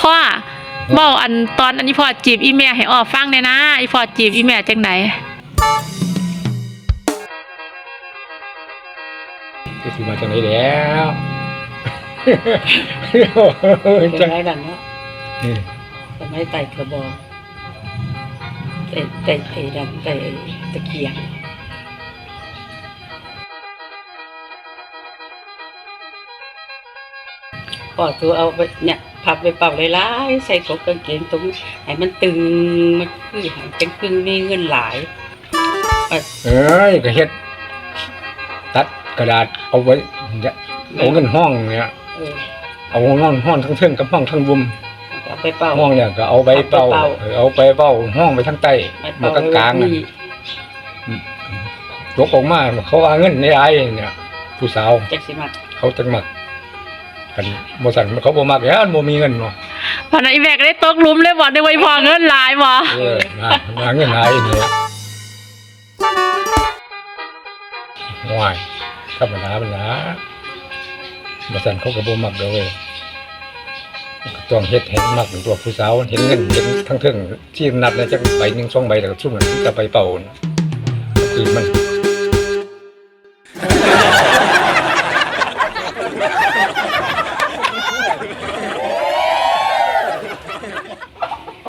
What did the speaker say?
พ่อบอกอันตอนอันนี้พ่อจีบอีแม่ให้ออกฟังเลยนะอีพ่อจีบอีแม่จังไหนก็สิมาจากไหนแล้วเป็นจังไรดันเนาะนี่สมัยไต่กระบอกไต่ไต่ไต่ดันไต่ตะเกียงปอดตัวเอาไปเนี่ย พับไปเป่าหลายๆใส่กบกางเกงตรงให้มันตึงมันคือให้เป็นครึ่งมีเงินหลายเอ้ยก็เฮ็ด ตัดกระดาษเอาไว้เนี่ยเอาเงินห้องเนี่ยเออเอาห้องห้องทั้งเทิงกับห้องทั้งบุมเอาไปเป่าห้องเนี่ยก็เอาใบเป่าเอาไปเป่าเออเอาไปเป่าห้องไปทั้งใต้ไปมาเป่ากลางๆน่ะนี่ยกออกมาเขาว่าเงินในไอ้เนี่ย ผู้สาวจักสิมาเขาจังมัก กันบ่สั่นเขาบ่มักแล้วมันบ่มีเงินเนาะพอนั้นอีแม่ก็ได้ตกหลุมเลยบ่นึกว่าอีพ่อเงินหลายบ่เออหาหาเงินหายนี่ว้ายธรรมดามันนะบ่สั่นเขาก็บ่มักเด้อเว้ยต้องเฮ็ดให้มักเป็นตัวผู้สาวเห็นเงินเห็นทั้งเทิงที่นับแล้วจักใบหนึงสองใบแล้วก็ซุ่มมันจะไปเป่าน่ะคือมัน